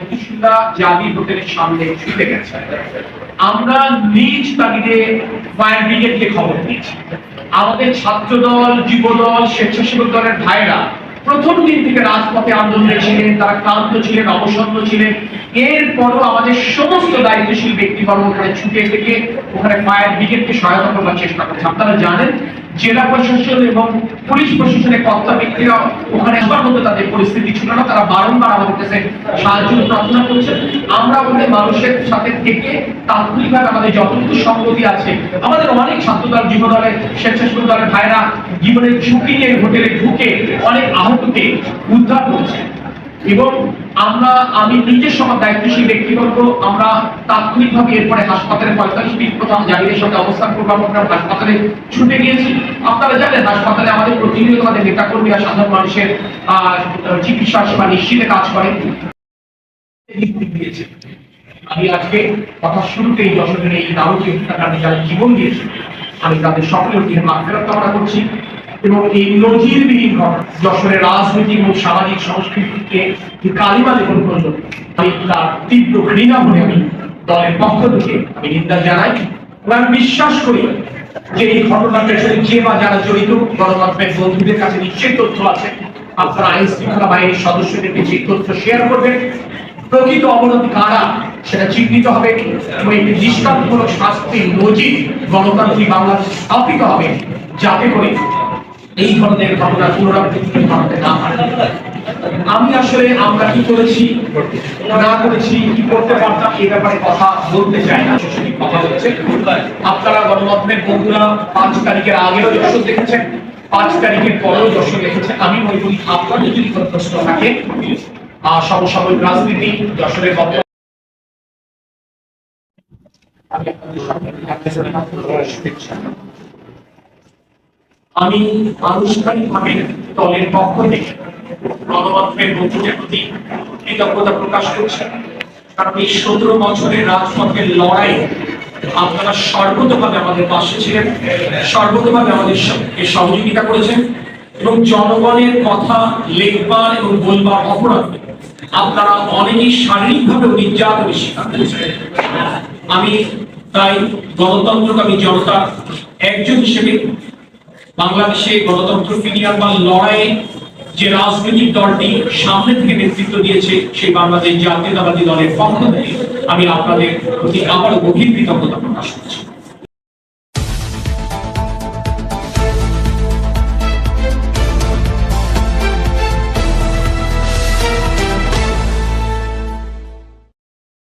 মধুসূদা জাবি হোটেলের সামনে ছুটে গেছে। আমরা নিজ তাগিদে ফায়ার ব্রিগেডকে খবর দিয়েছি। আমাদের ছাত্র দল যুব দল স্বেচ্ছাসেবক দলের ভাইরা প্রথম দিন থেকে রাজপথে আন্দোলনে ছিলেন, তারা ক্লান্ত ছিলেন, অবসন্ন ছিলেন। এরপরও আমাদের সমস্ত দায়িত্বশীল ব্যক্তিবর্গ ওখানে ছুটে থেকে ওখানে ফায়ার ব্রিগেডকে সহায়তা করবার চেষ্টা করছে। আপনারা জানেন জেলা প্রশাসন এবং পুলিশ প্রশাসনের কর্তা ব্যক্তিরা ওখানে আসবার মতো তাদের পরিস্থিতি ছিল না, তারা বারংবার আমাদের কাছে সাহায্য প্রার্থনা করছে। আমরা ওখানে মানুষের সাথে থেকে তাৎক্ষণিকভাবে আমাদের যতটুকু সংগতি আছে, আমাদের অনেক ছাত্রদল যুব দলের স্বেচ্ছাসেবক দলের ভাইরা জীবনের ঝুঁকি নিয়ে হোটেলে ঢুকে অনেক আহতকে উদ্ধার করছে। এবং আমরা, আমি নিজের সবার দায়িত্বশীল ব্যক্তিবর্গ, আমরা তাৎক্ষণিকভাবে এরপরে হাসপাতালে পঁয়তাল্লিশ মিনিট প্রথম জাগিরের সঙ্গে অবস্থান করব আমরা হাসপাতালে ছুটে গিয়েছি। আপনারা জানেন, হাসপাতালে আমাদের প্রতিনিয়ত আমাদের নেতাকর্মীরা সাধারণ মানুষের চিকিৎসা সেবা নিশ্চিতে কাজ করে দিয়েছে আমি আজকে কথা শুরুতেই যশোরের এই নারকীয় হত্যাকাণ্ডে যারা জীবন দিয়েছে আমি তাদের সকলের মাফেরত কামনা করছি। এবং এই নজিরবিহীন ঘটনা যশোরের রাজনৈতিক এবং সামাজিক সংস্কৃতিকে কালিমা লেপন করল আমি তার তীব্র ঘৃণা বলে আমি দলের পক্ষ থেকে আমি নিন্দা জানাই এবং আমি বিশ্বাস করি যে এই ঘটনার পেছনে যে বা যারা জড়িত, গণমাধ্যমের বন্ধুদের কাছে নিশ্চয়ই তথ্য আছে। আপনারা আইন শৃঙ্খলা বাহিনীর সদস্যদেরকে যে তথ্য শেয়ার করবেন। প্রকৃত অবরোধ কারা, সেটা চিহ্নিত হবে এবং একটি দৃষ্টান্তমূলক শাস্তির নজির গণতান্ত্রিক বাংলাদেশ স্থাপিত হবে। যাতে করে এই ধরনের ঘটনা পুনরাবৃত্তি ঘটাতে না পারে আমি আসলে আমরা কি করেছি না করেছি, কি করতে পারতাম এই ব্যাপারে কথা বলতে চাই না কথা হচ্ছে, আপনারা গণমাধ্যমের বন্ধুরা পাঁচ তারিখের আগেও যশোর দেখেছেন, পাঁচ তারিখের পরেও যশোর দেখেছেন আমি করি আপনাদের যদি কোনো প্রশ্ন থাকে সমসাময়িক রাজনীতি, যশোরের গত আমি আপনাদের সামনে। আমি আনুষ্ঠানিকভাবে দলের পক্ষ থেকে গণমাধ্যমের বন্ধুদের প্রতি কৃতজ্ঞতা প্রকাশ করছি। কারণ এই সতেরো বছরের রাজপথের লড়াই আপনারা সর্বতভাবে আমাদের পাশে ছিলেন, সর্বতভাবে আমাদের সঙ্গে সহযোগিতা করেছেন এবং জনগণের কথা লিখবার এবং বলবার অপরাধে আপনারা অনেকেই শারীরিকভাবে নির্যাতনের শিকার আমি তাই গণতন্ত্রকামী জনতা একজন হিসেবে বাংলাদেশে গণতন্ত্র ফিরিয়ে আনবার লড়াইয়ে যে রাজনৈতিক দলটি সামনে থেকে নেতৃত্ব দিয়েছে, সেই বাংলাদেশ জাতীয়তাবাদী দলের পক্ষ থেকে আমি আপনাদের প্রতি আবার গভীর কৃতজ্ঞতা প্রকাশ করছি।